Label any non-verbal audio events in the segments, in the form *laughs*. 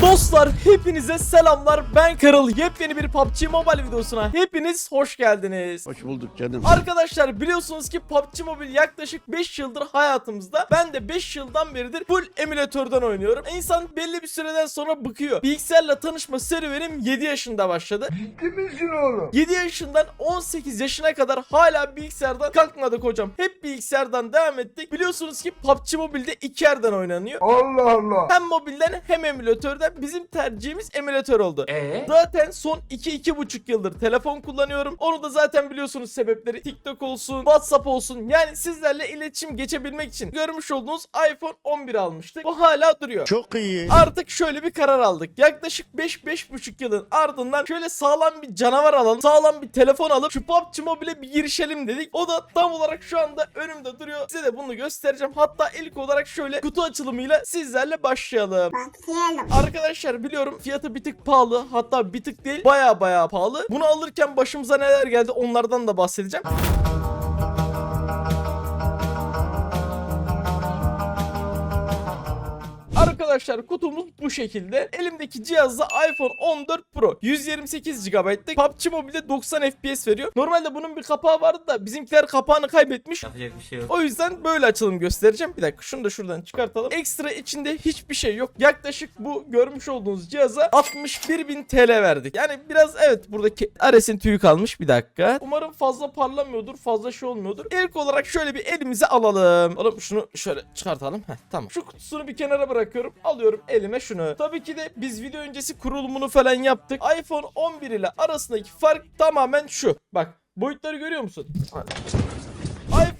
Dostlar hepinize selamlar. Ben Karıl. Yepyeni bir PUBG Mobile videosuna hepiniz hoş geldiniz. Hoş bulduk canım. Arkadaşlar biliyorsunuz ki PUBG Mobile yaklaşık 5 yıldır hayatımızda. Ben de 5 yıldan beridir full emülatörden oynuyorum. İnsan belli bir süreden sonra bıkıyor. Bilgisayarla tanışma serüvenim 7 yaşında başladı. Ciddi misin oğlum? 7 yaşından 18 yaşına kadar hala bilgisayardan kalkmadık hocam. Hep bilgisayardan devam ettik. Biliyorsunuz ki PUBG Mobile'de iki yerden oynanıyor. Allah Allah. Hem mobilden hem emülatörden bizim tercihimiz emülatör oldu. Ee? Zaten son 2-2,5 yıldır telefon kullanıyorum. Onu da zaten biliyorsunuz sebepleri. TikTok olsun, WhatsApp olsun. Yani sizlerle iletişim geçebilmek için görmüş olduğunuz iPhone 11 almıştık. Bu hala duruyor. Çok iyi. Artık şöyle bir karar aldık. Yaklaşık 5-5,5 yılın ardından şöyle sağlam bir canavar alalım. Sağlam bir telefon alıp şu PUBG Mobile'e bir girişelim dedik. O da tam olarak şu anda önümde duruyor. Size de bunu göstereceğim. Hatta ilk olarak şöyle kutu açılımıyla sizlerle başlayalım. Başlayalım. Arkadaşlar biliyorum fiyatı bir tık pahalı. Hatta bir tık değil baya baya pahalı. Bunu alırken başımıza neler geldi onlardan da bahsedeceğim. Arkadaşlar kutumuz bu şekilde. Elimdeki cihazda iPhone 14 Pro 128 GB'lık. PUBG Mobile'de 90 FPS veriyor. Normalde bunun bir kapağı vardı da bizimkiler kapağını kaybetmiş. Yapacak bir şey yok. O yüzden böyle açılım göstereceğim. Bir dakika şunu da şuradan çıkartalım. Ekstra içinde hiçbir şey yok. Yaklaşık bu görmüş olduğunuz cihaza 61.000 TL verdik. Yani biraz evet buradaki Ares'in tüyü kalmış. Bir dakika. Umarım fazla parlamıyordur. Fazla şey olmuyordur. İlk olarak şöyle bir elimize alalım. Oğlum şunu şöyle çıkartalım. Heh, tamam. Şu kutusunu bir kenara bırakıyorum. Alıyorum elime şunu. Tabii ki de biz video öncesi kurulumunu falan yaptık. iPhone 11 ile arasındaki fark tamamen şu. Bak boyutları görüyor musun?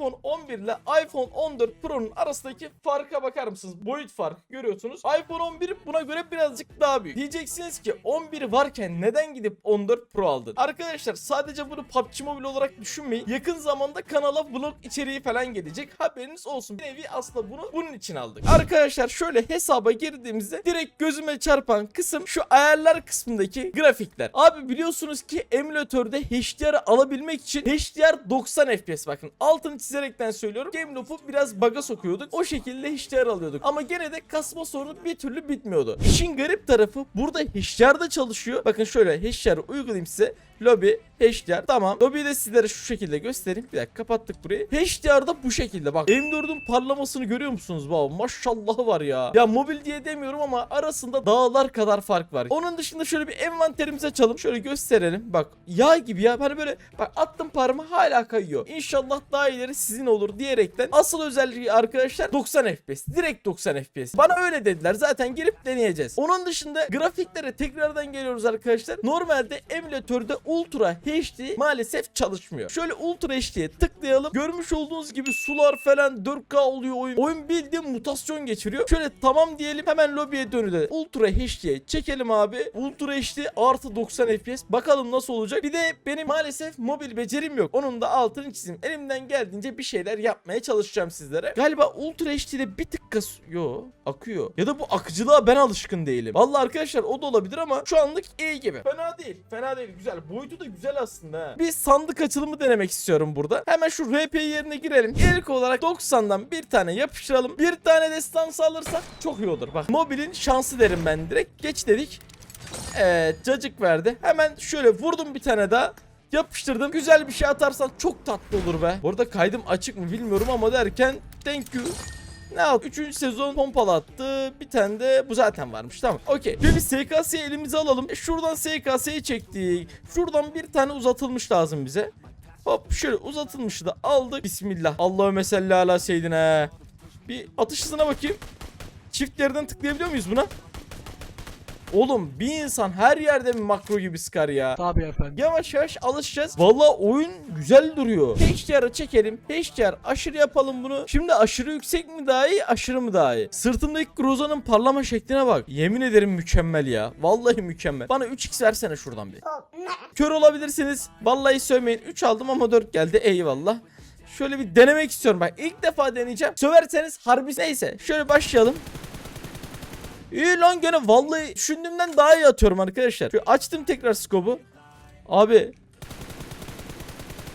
iPhone 11 ile iPhone 14 Pro'nun arasındaki farka bakar mısınız? Boyut farkı görüyorsunuz. iPhone 11 buna göre birazcık daha büyük. Diyeceksiniz ki 11 varken neden gidip 14 Pro aldın? Arkadaşlar sadece bunu PUBG Mobile olarak düşünmeyin. Yakın zamanda kanala vlog içeriği falan gelecek. Haberiniz olsun. Bir nevi aslında bunu bunun için aldık. Arkadaşlar şöyle hesaba girdiğimizde direkt gözüme çarpan kısım şu ayarlar kısmındaki grafikler. Abi biliyorsunuz ki emülatörde HDR alabilmek için HDR 90 FPS bakın altını çizerekten söylüyorum. Game loop'u biraz bug'a sokuyorduk. O şekilde HDR alıyorduk. Ama gene de kasma sorunu bir türlü bitmiyordu. İşin garip tarafı burada HDR'da çalışıyor. Bakın şöyle HDR uygulayayım size. Lobby HDR tamam. Lobby'yi de sizlere şu şekilde göstereyim. Bir dakika kapattık burayı. HDR'da bu şekilde bak. M4'ün parlamasını görüyor musunuz? Baba maşallahı var ya. Ya mobil diye demiyorum ama arasında dağlar kadar fark var. Onun dışında şöyle bir envanterimizi açalım. Şöyle gösterelim. Bak yağ gibi ya. Hani böyle bak attım parmağı hala kayıyor. İnşallah daha ileri sizin olur diyerekten. Asıl özelliği arkadaşlar 90 FPS. Direkt 90 FPS. Bana öyle dediler. Zaten girip deneyeceğiz. Onun dışında grafiklere tekrardan geliyoruz arkadaşlar. Normalde emülatörde Ultra HD maalesef çalışmıyor. Şöyle Ultra HD'ye tıklayalım. Görmüş olduğunuz gibi sular falan 4K oluyor oyun. Oyun bildiğin mutasyon geçiriyor. Şöyle tamam diyelim hemen lobiye dönüde. Ultra HD'ye çekelim abi. Ultra HD artı 90 FPS. Bakalım nasıl olacak. Bir de benim maalesef mobil becerim yok. Onun da altını çizeyim. Elimden geldiğince bir şeyler yapmaya çalışacağım sizlere. Galiba Ultra HD'de bir tık kas... Yo akıyor. Ya da bu akıcılığa ben alışkın değilim. Vallahi arkadaşlar o da olabilir ama şu anlık iyi gibi. Fena değil. Fena değil. Güzel. Boyutu da güzel aslında. Bir sandık açılımı denemek istiyorum burada. Hemen şu RP yerine girelim. İlk olarak 90'dan bir tane yapıştıralım. Bir tane destansı alırsak çok iyi olur. Bak mobilin şansı derim ben direkt. Geç dedik. Evet cacık verdi. Hemen şöyle vurdum bir tane daha. Yapıştırdım. Güzel bir şey atarsan çok tatlı olur be. Bu arada kaydım açık mı bilmiyorum ama derken thank you. Ne yaptı? Üçüncü sezon pompalı attı. Bir tane de bu zaten varmış. Tamam. Okey. Bir SKS'yi elimize alalım. E, şuradan SKS'yi çektik. Şuradan bir tane uzatılmış lazım bize. Hop şöyle uzatılmışı da aldık. Bismillah. Allahümme salli ala seyyidine. Bir atış hızına bakayım. Çift yerden tıklayabiliyor muyuz buna? Oğlum bir insan her yerde mi makro gibi sıkar ya? Tabii efendim. Yavaş yavaş alışacağız. Valla oyun güzel duruyor. HDR'ı çekelim. HDR aşırı yapalım bunu. Şimdi aşırı yüksek mi daha iyi aşırı mı daha iyi? Sırtımdaki Groza'nın parlama şekline bak. Yemin ederim mükemmel ya. Vallahi mükemmel. Bana 3x versene şuradan bir. Kör olabilirsiniz. Vallahi sövmeyin. 3 aldım ama 4 geldi. Eyvallah. Şöyle bir denemek istiyorum. Bak ilk defa deneyeceğim. Söverseniz harbi neyse. Şöyle başlayalım. İyi lan gene vallahi düşündüğümden daha iyi atıyorum arkadaşlar. Şöyle açtım tekrar skobu. Abi.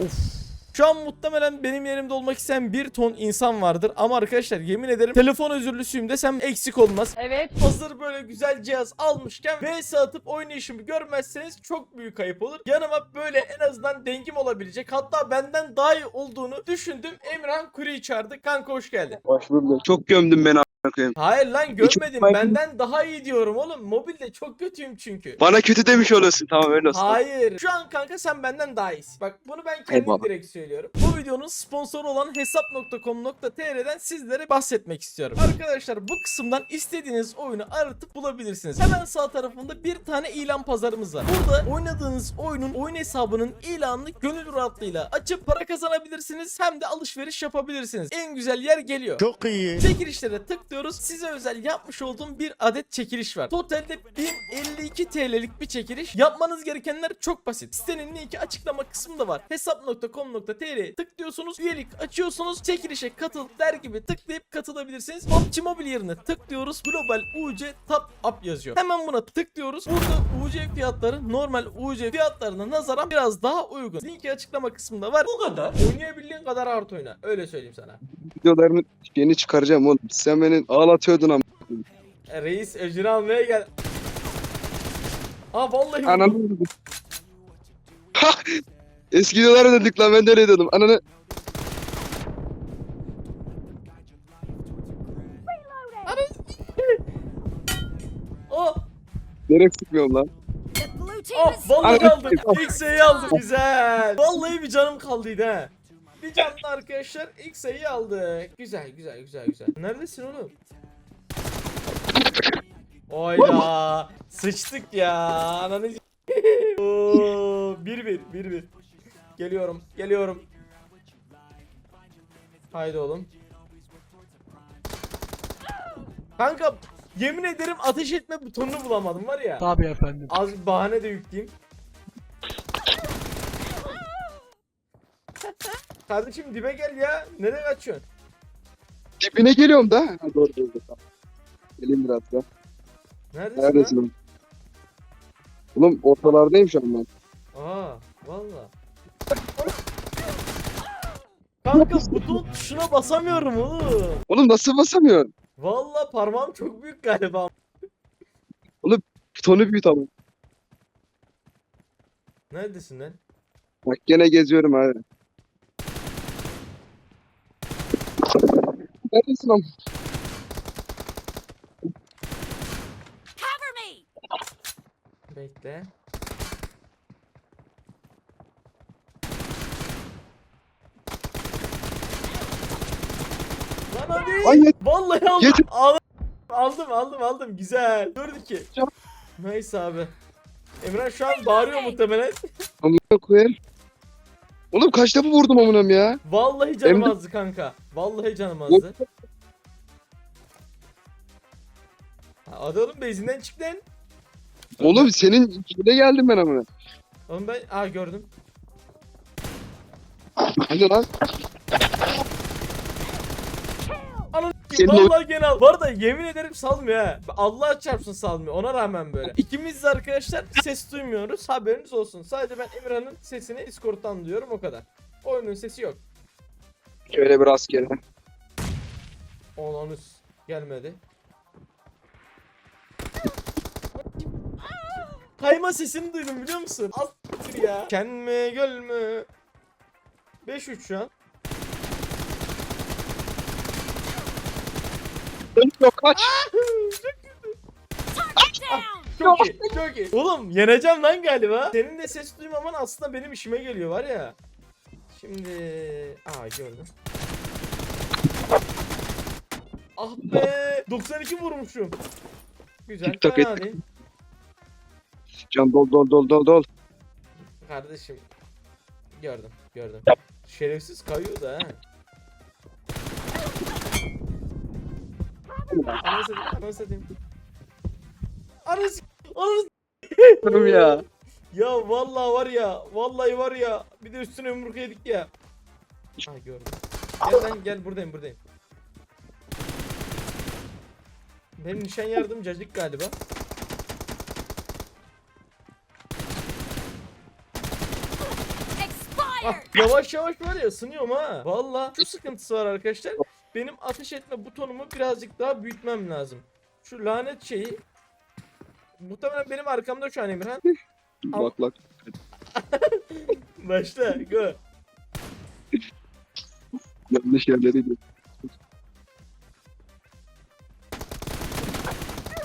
Of. Şu an muhtemelen benim yerimde olmak isteyen bir ton insan vardır. Ama arkadaşlar yemin ederim telefon özürlüsüyüm desem eksik olmaz. Evet. Hazır böyle güzel cihaz almışken VS atıp oynayışımı görmezseniz çok büyük kayıp olur. Yanıma böyle en azından dengim olabilecek hatta benden daha iyi olduğunu düşündüm. Emran Kuri'yi çağırdı. Kanka hoş geldin. Hoş bulduk. Çok gömdün beni. Hayır lan görmedim. Hiç- Benden daha iyi diyorum oğlum. Mobilde çok kötüyüm çünkü. Bana kötü demiş oluyorsun. Tamam öyle olsun. Hayır. Şu an kanka sen benden daha iyisin. Bak bunu ben kendim Eyvallah. direkt söylüyorum. Bu videonun sponsoru olan hesap.com.tr'den sizlere bahsetmek istiyorum. Arkadaşlar bu kısımdan istediğiniz oyunu aratıp bulabilirsiniz. Hemen sağ tarafında bir tane ilan pazarımız var. Burada oynadığınız oyunun oyun hesabının ilanını gönül rahatlığıyla açıp para kazanabilirsiniz. Hem de alışveriş yapabilirsiniz. En güzel yer geliyor. Çok iyi. Çekilişlere tıklıyoruz. Size özel yapmış olduğum bir adet çekiliş var. Totalde 1052 TL'lik bir çekiliş. Yapmanız gerekenler çok basit. Sitenin linki açıklama kısmında var. Hesap.com.tr tıklıyorsunuz. Üyelik açıyorsunuz. Çekilişe katıl der gibi tıklayıp katılabilirsiniz. PUBG Mobile yerine tıklıyoruz. Global UC Top Up yazıyor. Hemen buna tıklıyoruz. Burada UC fiyatları normal UC fiyatlarına nazaran biraz daha uygun. Linki açıklama kısmında var. Bu kadar. Oynayabildiğin kadar art oyna. Öyle söyleyeyim sana. Videolarını yeni çıkaracağım oğlum. Sen beni ağlatıyordun ama. Reis öcünü almaya gel. Aa vallahi Ananı Ha! Eski videolara döndük lan ben de öyle diyordum. Ananı Oh, direkt sıkmıyorum lan. Oh is vallahi aldım. İlk sayıyı aldım. Güzel. Vallahi bir canım kaldıydı ha. Bir canlı arkadaşlar ilk sayıyı aldık. Güzel güzel güzel güzel. Neredesin oğlum? Oyla sıçtık ya. Ananı *laughs* Oo, bir bir bir bir. Geliyorum geliyorum. Haydi oğlum. Kanka yemin ederim ateş etme butonunu bulamadım var ya. Tabii efendim. Az bahane de yükleyeyim. Kardeşim dibe gel ya. Nereye kaçıyorsun? Dibine geliyorum da. Ha, doğru doğru. Tamam. Geleyim biraz da. Neredesin, Neredesin oğlum? Oğlum ortalardayım şu an ben. lan? Aa, valla. Kanka buton tuşuna basamıyorum oğlum. Oğlum nasıl basamıyorsun? Valla parmağım çok büyük galiba. Butonu büyüt ama. Neredesin lan? Bak gene geziyorum abi. Neredesin ama? cover me. Bekle. Lan hadi. Ay yet- Vallahi aldım. Yet- Aldım. Aldım aldım aldım. Güzel. 4-2. Ya. Neyse abi. Emran şu an bağırıyor muhtemelen. Amına koyayım. Oğlum kaç defa vurdum amınam ya? Vallahi canım Emre- azdı kanka. Vallahi canım azdı. Oğlum bezinden çık lan. Oğlum senin içine geldim ben amına. Oğlum ben aa gördüm. Hadi lan. Ananı Senin o- Vallahi gene al. Bu arada yemin ederim salmıyor ha. Allah çarpsın salmıyor. Ona rağmen böyle. İkimiz de arkadaşlar ses duymuyoruz. Haberiniz olsun. Sadece ben Emirhan'ın sesini Discord'dan duyuyorum o kadar. Oyunun sesi yok. Şöyle bir rastgele. Onanız gelmedi. Kayma sesini duydum biliyor musun? Az ya. Kendime gölme. 5-3 şu an. Yok kaç. Çok iyi, çok iyi. Oğlum yeneceğim lan galiba. Senin de ses duymaman aslında benim işime geliyor var ya. Şimdi... Aa gördüm. Ah be! 92 vurmuşum. Güzel. TikTok fena değil. Can dol dol dol dol dol. Kardeşim. Gördüm, gördüm. Şerefsiz kayıyor da ha. Anasını satayım, anasını satayım. Anasını anasını ya. Ya vallahi var ya, vallahi var ya. Bir de üstüne yumruk yedik ya. Ha gördüm. Gel lan gel buradayım buradayım. Benim nişan yardım cacık galiba. Ah, yavaş yavaş var ya ısınıyorum ha. Valla şu sıkıntısı var arkadaşlar. Benim ateş etme butonumu birazcık daha büyütmem lazım. Şu lanet şeyi. Muhtemelen benim arkamda şu an Emirhan. Bak bak. *laughs* Başla go. Yanlış yerlere gidiyor.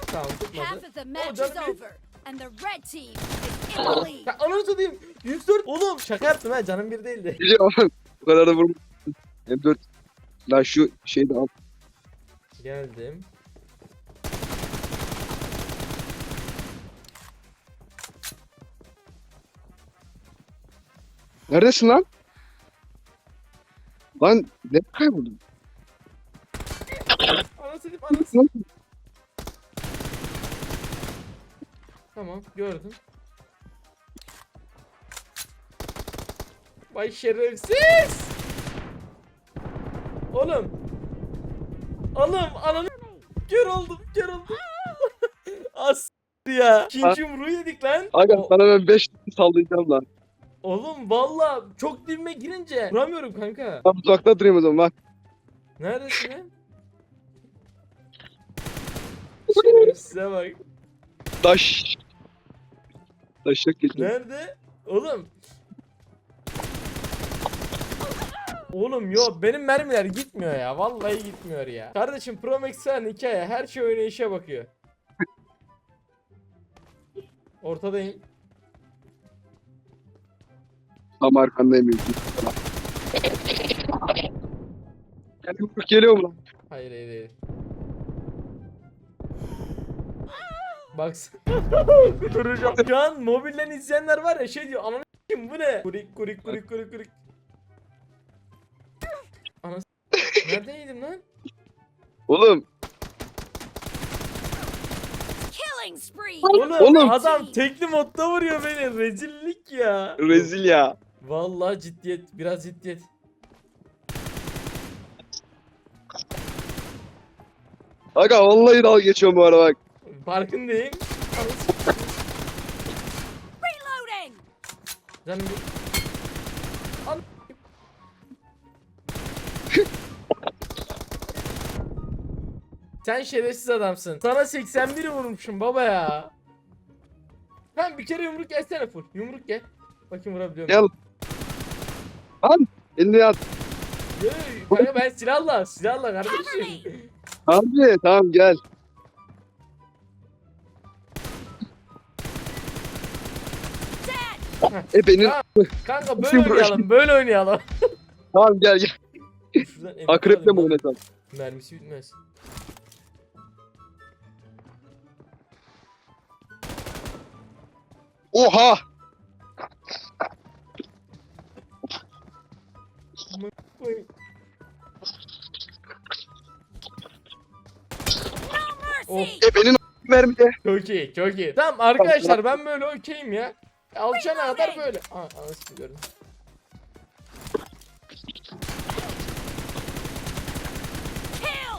Tamam Half tutmadı. of the match is over, and the red team is in the lead. Ya ananı satayım. 104. Oğlum şaka yaptım ha canım bir değildi. *laughs* Biliyorum. Bu kadar da vurma. M4. Lan şu şeyi de al. Geldim. Neredesin lan? Lan ne kayboldun? Ananı satayım. Tamam gördüm. Vay şerefsiz. Oğlum. Oğlum ananı kör oldum kör oldum. *laughs* As ya. İkinci yumruğu yedik lan. Aga sana ben 5 sallayacağım lan. Oğlum valla çok dibime girince vuramıyorum kanka. Tam uzakta durayım o zaman bak. Neredesin lan? Şerefsize bak. Taş. Taşak geçiyor. Nerede? Oğlum. Oğlum yo benim mermiler gitmiyor ya. Vallahi gitmiyor ya. Kardeşim Pro Max falan hikaye. Her şey oynayışa bakıyor. Ortadayım. Tam arkandayım. Mümkün. Yani bu geliyor mu lan? Hayır hayır hayır. Baksana. *laughs* Duracağım. Şu an mobilden izleyenler var ya şey diyor. Ananı kim bu ne? Kurik kurik kurik kurik kurik. Anası. Neredeydim lan? Oğlum. Killing spree. Oğlum, Oğlum. adam tekli modda vuruyor beni. Rezillik ya. Rezil ya. Vallahi ciddiyet. Biraz ciddiyet. Aga vallahi dalga geçiyorum bu ara bak. Farkındayım. Reloading. Canım bir... An- Sen şerefsiz adamsın. Sana 81 vurmuşum baba ya. Sen bir kere yumruk gelsene full. Yumruk gel. Bakayım vurabiliyor muyum? Gel. Lan elini at. Yo, Kanka ben silahla. Silahla kardeşim. Abi tamam gel. E benim. Kanka böyle Şimdi oynayalım. Böyle oynayalım. *laughs* tamam gel gel. Şuradan M4 Akreple mi alayım lan. oynatalım? Mermisi bitmez. Oha! No Of. mercy. E benim mermide. Çok iyi, çok iyi. Tamam arkadaşlar ben böyle okeyim ya. Alçana kadar böyle. Aa, anasını gördüm.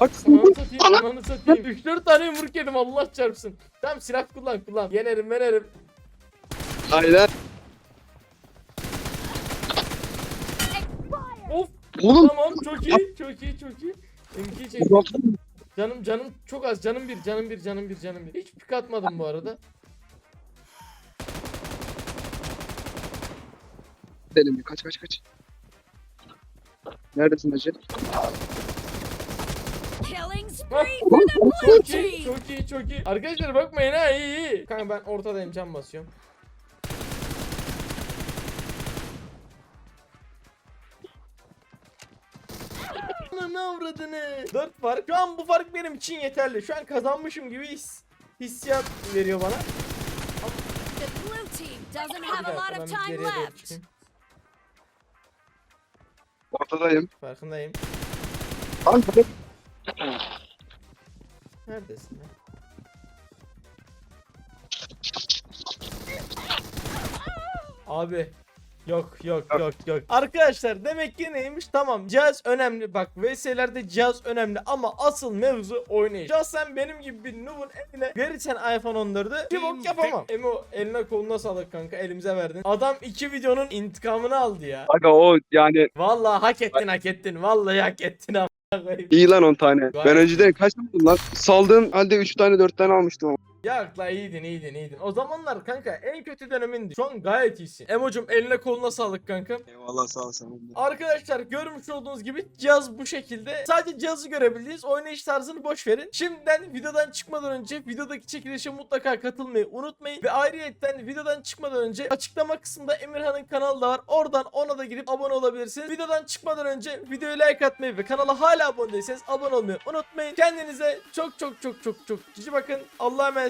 Bak Ananı satayım, ananı satayım. 3-4 tane yumruk yedim Allah çarpsın. Tamam silah kullan kullan. Yenerim yenerim. Aynen. Of Oğlum. tamam çok iyi, çok iyi, çok iyi. M2 çek. Canım canım çok az. Canım bir, canım bir, canım bir, canım bir. Hiç pik atmadım bu arada. Gidelim kaç kaç kaç. Neredesin hacı? Killing spree for the blue Çok iyi, çok iyi, çok iyi. Arkadaşlar bakmayın ha iyi iyi. Kanka ben ortadayım cam basıyorum. Ne avradını? 4 fark. Şu an bu fark benim için yeterli. Şu an kazanmışım gibi his, hissiyat veriyor bana. Doesn't have a lot of time left. Ortadayım. Farkındayım. Lan. Neredesin lan? Abi Yok yok yok yok. Arkadaşlar demek ki neymiş? Tamam cihaz önemli. Bak VS'lerde cihaz önemli ama asıl mevzu oynayış. Şahsen benim gibi bir noob'un eline verirsen iPhone 14'ü bir bok yapamam. Emo eline koluna sağlık kanka elimize verdin. Adam iki videonun intikamını aldı ya. Aga o yani Vallahi hak ettin hak ettin. Vallahi hak ettin ama. iyi lan 10 tane. Ben önceden kaç aldım lan? Saldığım halde 3 tane 4 tane almıştım ama. Ya la iyiydin iyiydin iyiydin. O zamanlar kanka en kötü dönemindi. Şu an gayet iyisin. Emocum eline koluna sağlık kanka. Eyvallah sağ ol sen. Arkadaşlar görmüş olduğunuz gibi cihaz bu şekilde. Sadece cihazı görebildiğiniz oynayış tarzını boş verin. Şimdiden videodan çıkmadan önce videodaki çekilişe mutlaka katılmayı unutmayın. Ve ayrıyetten videodan çıkmadan önce açıklama kısmında Emirhan'ın kanalı da var. Oradan ona da girip abone olabilirsiniz. Videodan çıkmadan önce videoya like atmayı ve kanala hala abone değilseniz abone olmayı unutmayın. Kendinize çok çok çok çok çok cici bakın. Allah'a emanetsiniz.